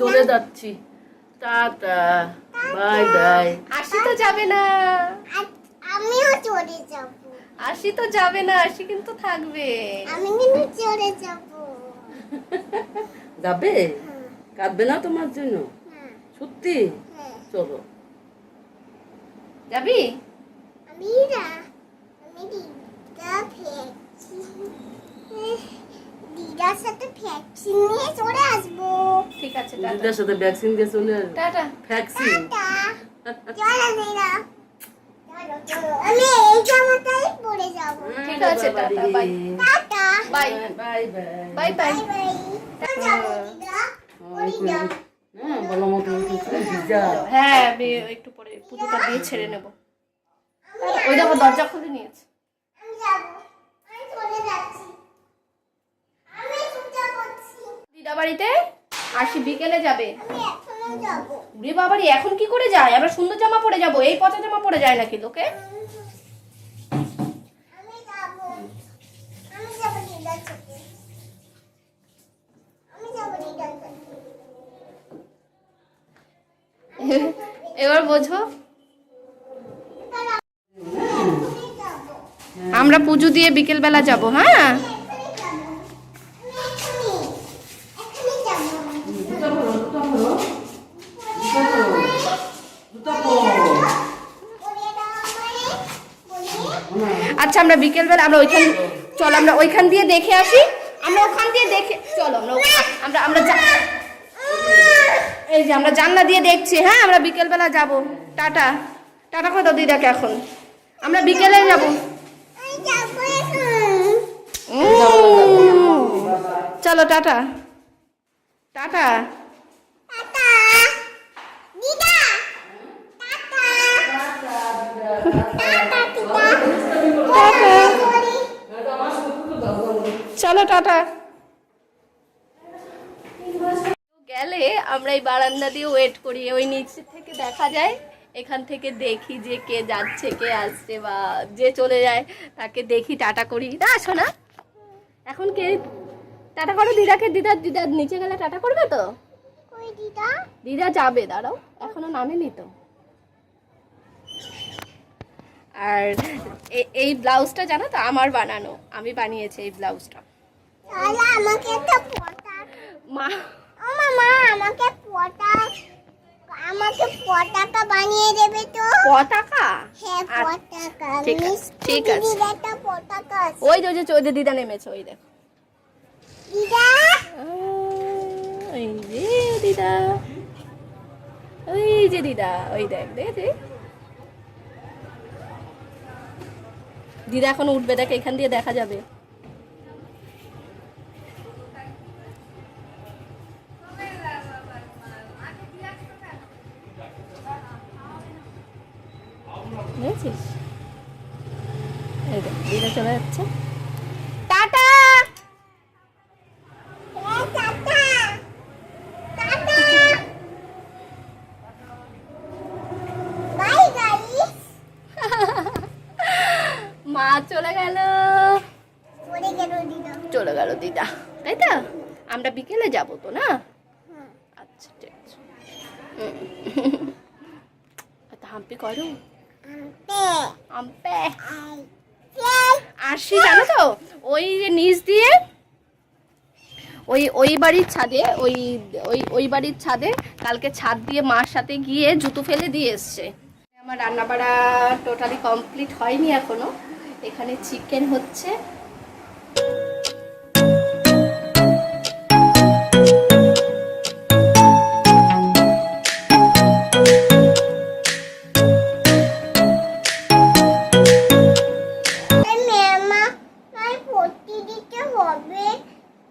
চলে যাচ্ছি tata bye by আশি তো যাবে না আমিও চলে যাব আশি তো যাবে না আশি কিন্তু থাকবে আমি কিন্তু চলে যাব যাবে কাঁদবে না তোমার জন্য হ্যাঁ সত্যি হ্যাঁ চলো যাবি আমি রা আমি দিদার সাথে ভ্যাকসিন নিয়ে চলে আসব। ঠিক আছে টাটা। দিদার সাথে ভ্যাকসিন দিয়ে চলে টাটা। ভ্যাকসিন চলো দিদা চলো চলো আমি এই জামাটাই পরে যাব। ঠিক আছে, tata, bye. Tata. Bye. Bye bye. Bye bye. Bye bye. যাব দিদা। পরে যাব। হ্যাঁ বলো মতো ভিজা হ্যাঁ আমি একটু পরে পুজোটা দিয়ে ছেড়ে নেব। ওই দেখো দরজা খুলে নিয়েছে আমি যাব আমি চলে যাচ্ছি আমি পূজা করছি দিদা বাড়িতে আশি বিকেলে যাবে। আমি এখনও যাব। এখন কি করে যায়? আমরা সুন্দর জামা পরে যাব এই পচা জামা পরে যায় নাকি লোকে এবার বোঝো। আমরা পুজো দিয়ে বিকেল বেলা যাব হ্যাঁ এখনই যাব আমি এখনই এখনই যাব জুতা পরো জুতা পরো জুতা পরো পরে দাও আমারে বলে আচ্ছা আমরা বিকেল বেলা আমরা ওইখান, চলো, আমরা ওইখান দিয়ে দেখে আসি। আমরা ওখান দিয়ে দেখে, চলো, আমরা আমরা আমরা এই যে আমরা জানলা দিয়ে দেখছি হ্যাঁ আমরা বিকেল বেলা যাব। টাটা। টাটা করে দাও দিদাকে এখন। আমরা বিকেলে যাব। চলো, টাটা। টাটা। দিদা, টাটা। টাটা চলো টাটা। গেলে আমরা এই বারান্দা দিয়ে ওয়েট করি ওই নিচ থেকে দেখা যায় এখান থেকে দেখি যে কে যাচ্ছে কে আসছে বা যে চলে যায় তাকে দেখি টাটা করি। না আসো না এখন কে টাটা করো দিদাকে দিদা দিদা নিচে গেলে টাটা করবে তো? দিদা? দিদা যাবে দাঁড়াও এখনও নামেনি তো। আর এই ব্লাউজটা জানো তো আমার বানানো। আমি বানিয়েছি এই ব্লাউজটা। আমাকে একটা মা। মামা আমাকে আমাকে পটাকা বানিয়ে দেবে তো। পতাকা? হ্যাঁ আচ্ছা, ঠিক আছে, মিষ্টি ঠিক একটা ওই যে ওই যে দিদা নেমেছে ওই দেখো। দিদা? ওই যে দিদা। ওই যে দিদা ওই দেখ দেখেছি দিদা এখন উঠবে দেখ এখান দিয়ে দেখা যাবে। দেখ দিদা চলে যাচ্ছে টাটা এ টাটা টাটা বাই গাইস মা চলে গেল। চলে গেল দিদা তাই তো? আমরা বিকেলে যাব তো না? আচ্ছা ঠিক আছে। তা হাম্পি করো। আম্পে আম্পে আই আসি জানো তো ওই যে নিচ দিয়ে ওই ওই বাড়ির ছাদে ওই ওই ওই বাড়ির ছাদে কালকে ছাদ দিয়ে মার সাথে গিয়ে জুতো ফেলে দিয়ে এসছে। আমার রান্না বাড়া টোটালি কমপ্লিট হয়নি এখনও। এখানে চিকেন হচ্ছে। তাহলে ম্যামা নয় ভর্তি দিতে হবে।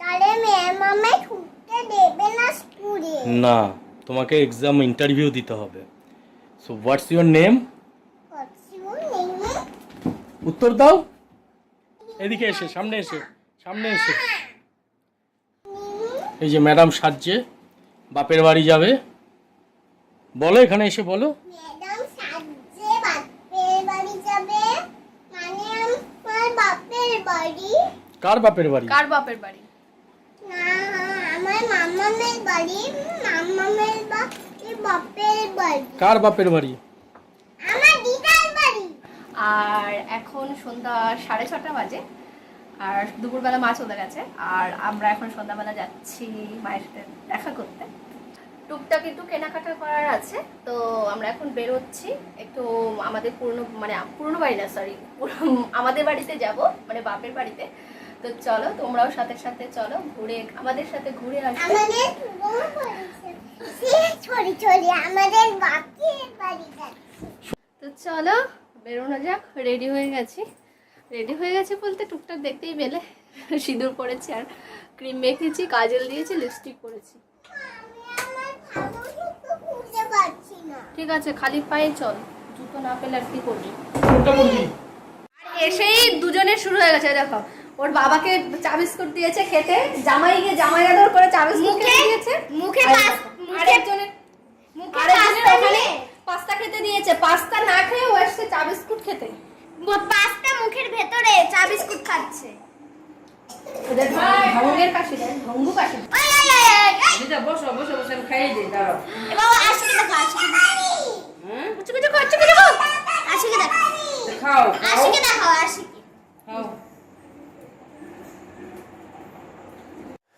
তাহলে ম্যাম আমায় ঢুকতে দেবে না তোমাকে এক্সাম ইন্টারভিউ দিতে হবে। সো হোয়াটস ইউর নেম উত্তর দাও। এদিকে এসে সামনে এসে সামনে এসে। এই যে ম্যাডাম সাজছে বাপের বাড়ি যাবে। বলো এখানে এসে বলো। ম্যাডাম সাজে বাপের বাড়ি যাবে। মানে আমার বাপের বাড়ি। কার বাপের বাড়ি? কার বাপের বাড়ি? না মামামের বাড়ি। বাড়ি বাপের বাড়ি। কার বাপের বাড়ি আমার দিদার বাড়ি? আর এখন সন্ধ্যা সাড়ে ছটা বাজে আর দুপুরবেলা মা চলে গেছে আর আমরা এখন সন্ধ্যাবেলা যাচ্ছি মায়ের সাথে দেখা করতে। টুকটাক একটু কেনাকাটা করার আছে তো আমরা এখন বেরোচ্ছি একটু আমাদের পুরনো মানে পুরনো বাড়ি না সরি আমাদের বাড়িতে যাব মানে বাপের বাড়িতে। তো চলো তোমরাও সাথে সাথে চলো ঘুরে আমাদের সাথে ঘুরে আসবে। আমাদের বাড়ি সে ছড়ি ছড়ি আমাদের বাপের বাড়ি যাচ্ছে। তো চলো বেরোনো যাক রেডি হয়ে গেছি। রেডি হয়ে গেছে বলতে টুকটাক দেখতেই পেলে। সিঁদুর পরেছি আর ক্রিম মেখেছি কাজল দিয়েছি লিপস্টিক পরেছি। আমি আমার ভালো জুতো খুঁজে পাচ্ছি না ঠিক আছে খালি পায়ে চল জুতো না পেলে আর কি করবি? আর এসেই দুজনে শুরু হয়ে গেছে দেখো। ওর বাবাকে চা বিস্কুট দিয়েছে খেতে জামাই গিয়ে জামাই আদর করে চা বিস্কুট খেতে দিয়েছে। মুখে আর আরেকজনের মুখে আরেকজনের ওখানে। পাস্তা খেতে দিয়েছে। পাস্তা না খেয়ে ও এসছে চা বিস্কুট খেতে। পাঁচটা মুখের ভেতরে চা বিস্কুট খাচ্ছে। ওদের ভঙ্গের কাশি দেয় ভঙ্গু কাশি? দেয়। ওই ওই ওই ওই, ওই। দিদা বসো বসো বসে আমি খাইয়ে দিই দাঁড়াও। এবার আশিকে দেখো আশিকে হ্যাঁ কুচু কুচু কুচু কুচু কুচু। আশিকে দেখো। খাও খাও। আশিকে দেখো আশিকে খাও।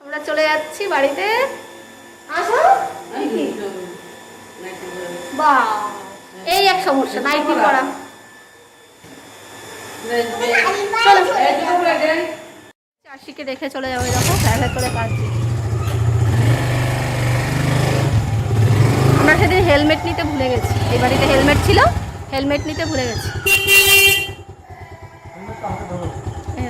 আমরা চলে যাচ্ছি বাড়িতে। আসো। বা এই এক সমস্যা নাইটি দুটো চাষিকে রেখে চলে যাবে দেখো ব্যাগে করে কাটছি আমরা সেদিন হেলমেট নিতে ভুলে গেছি। এই বাড়িতে হেলমেট ছিল, হেলমেট নিতে ভুলে গেছি। এই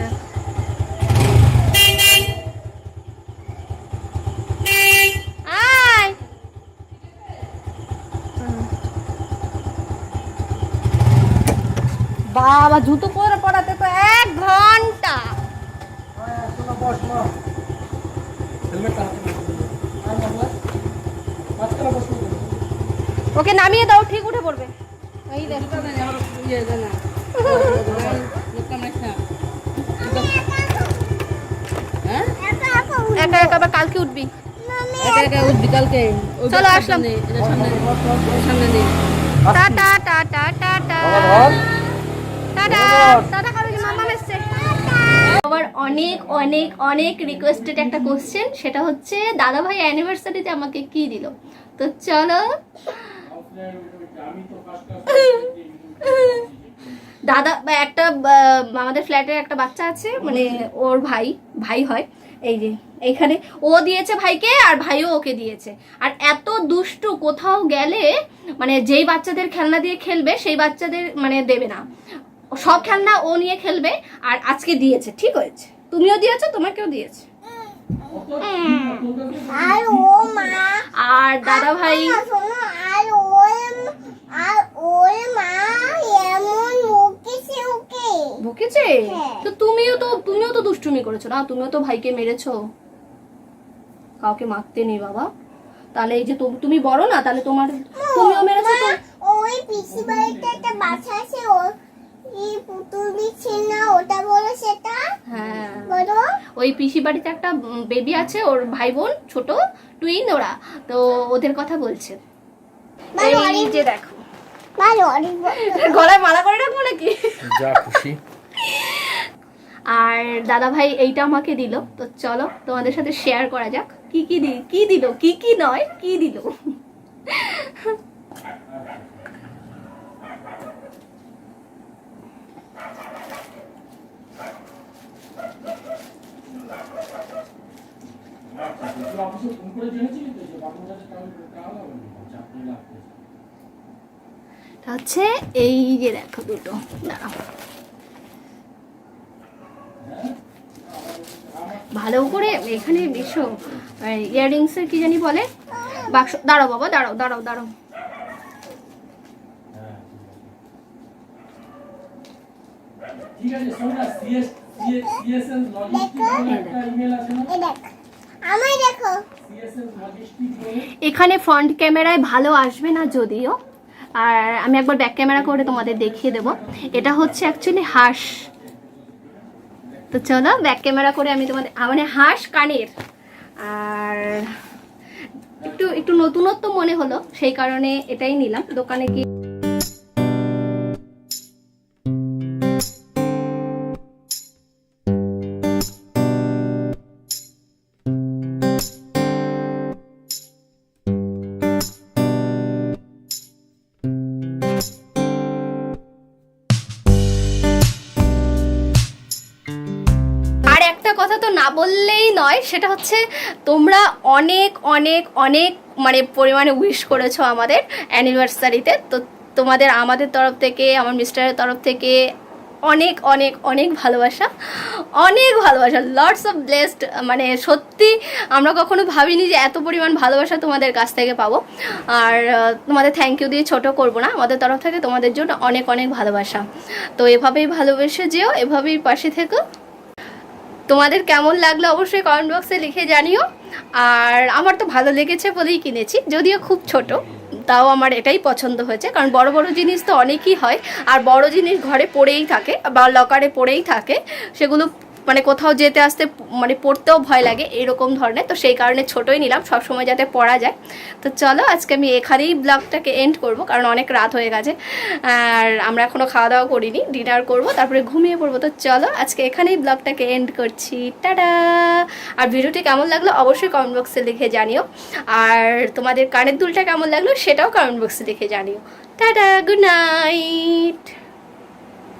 বাবা জুতো পরে পড়াতে তো এক ঘণ্টা। ওকে নামিয়ে দাও ঠিক উঠে পড়বে। এই দেখ। একা একা আবার কালকে উঠবি? একা একা উঠবি কালকে। চলো, আসলাম। সামনে সামনে টাটা টাটা টাটা অনেক অনেক অনেক রিকোয়েস্টেড একটা কোশ্চেন সেটা হচ্ছে দাদা ভাই অ্যানিভার্সারিতে আমাকে কি দিল? তো চলো। দাদা, একটা আমাদের ফ্ল্যাটের একটা বাচ্চা আছে মানে ওর ভাই ভাই হয়, এই যে, এইখানে। ও দিয়েছে ভাইকে, আর ভাইও ওকে দিয়েছে। আর এত দুষ্টু কোথাও গেলে মানে যেই বাচ্চাদের খেলনা দিয়ে খেলবে, সেই বাচ্চাদের মানে দেবে না। সব খেলনা ও নিয়ে খেলবে আর আজকে দিয়েছে ঠিক হয়েছে। তুমিও দিয়েছ তোমাকেও দিয়েছে। আর ও মা। আর দাদা ভাই? বকেছে হ্যাঁ। তো তুমিও তো তুমিও তো দুষ্টুমি করেছ না? তুমিও তো ভাইকে মেরেছো। কাউকে মারতে নেই বাবা। তাহলে এই যে তুমি- বড় না তাহলে তোমার তুমিও মেরেছো ওই পিসি বাড়িতে একটা বাচ্চা আছে ওটা বলো সেটা। হ্যাঁ। বলো। ওই পিসি বাড়িতে একটা বেবি আছে ওর ভাই বোন ছোট টুইন ওরা। তো ওদের কথা বলছে। এই অনেক- যে দেখো। গলায় মালা করে রাখব নাকি? যা খুশি। আর দাদা ভাই এইটা আমাকে দিল। তো চলো তোমাদের সাথে শেয়ার করা যাক। কি কি দি কি দিল? কি কি নয়? কি দিল? হচ্ছে এই যে দেখো দুটো। দাঁড়াও। ভালো করে এখানে এসো। ইয়াররিংস এর কি জানি বলে? বাক্স। দাঁড়াও বাবা দাঁড়াও দাঁড়াও দাঁড়াও। ঠিক আছে শোন না সিএস সিএসএল লজিস্টিক একটা ইমেল আছে না? এই দেখ। এখানে ফ্রন্ট ক্যামেরায় ভালো আসবে না যদিও। আর আমি একবার ব্যাক ক্যামেরা করে তোমাদের দেখিয়ে দেব। এটা হচ্ছে অ্যাকচুয়ালি হাঁস। তো চলো ব্যাক ক্যামেরা করে আমি তোমাদের মানে হাঁস কানের। আর একটু একটু নতুনত্ব মনে হলো, সেই কারণে এটাই নিলাম। দোকানে গিয়ে না বললেই নয়, সেটা হচ্ছে তোমরা অনেক অনেক অনেক মানে পরিমাণে উইশ করেছ আমাদের অ্যানিভার্সারিতে তো। তোমাদের আমাদের তরফ থেকে, আমার মিস্টারের তরফ থেকে অনেক অনেক অনেক ভালোবাসা। অনেক ভালোবাসা লটস অফ ব্লেসড মানে সত্যি আমরা কখনো ভাবিনি যে এত পরিমাণ ভালোবাসা তোমাদের কাছ থেকে পাবো। আর তোমাদের থ্যাংক ইউ দিয়ে ছোট করব না, আমাদের তরফ থেকে তোমাদের জন্য অনেক অনেক ভালোবাসা। তো এভাবেই ভালোবেসে যেও, এভাবেই পাশে থেকো। তোমাদের কেমন লাগল অবশ্যই কমেন্ট বক্সে লিখে জানিও। আর আমার তো ভালো লেগেছে বলেই কিনেছি, যদিও খুব ছোট, তাও আমার এটাই পছন্দ হয়েছে। কারণ বড় বড় জিনিস তো অনেকই হয়, আর বড় জিনিস ঘরে পড়েই থাকে বা লকারে পড়েই থাকে, সেগুলো মানে কোথাও যেতে আসতে মানে পড়তেও ভয় লাগে এরকম ধরনের, তো সেই কারণে ছোটই নিলাম সব সময় যাতে পড়া যায়। তো চলো আজকে আমি এখানেই ব্লগটাকে এন্ড করব, কারণ অনেক রাত হয়ে গেছে, আর আমরা এখনও খাওয়া দাওয়া করিনি ডিনার করব, তারপরে ঘুমিয়ে পড়ব, তো চলো আজকে এখানেই ব্লগটাকে এন্ড করছি, টাটা! আর ভিডিওটি কেমন লাগল অবশ্যই কমেন্ট বক্সে লিখে জানিও, আর তোমাদের কানের দুলটা কেমন লাগল সেটাও কমেন্ট বক্সে লিখে জানিও। Tata good night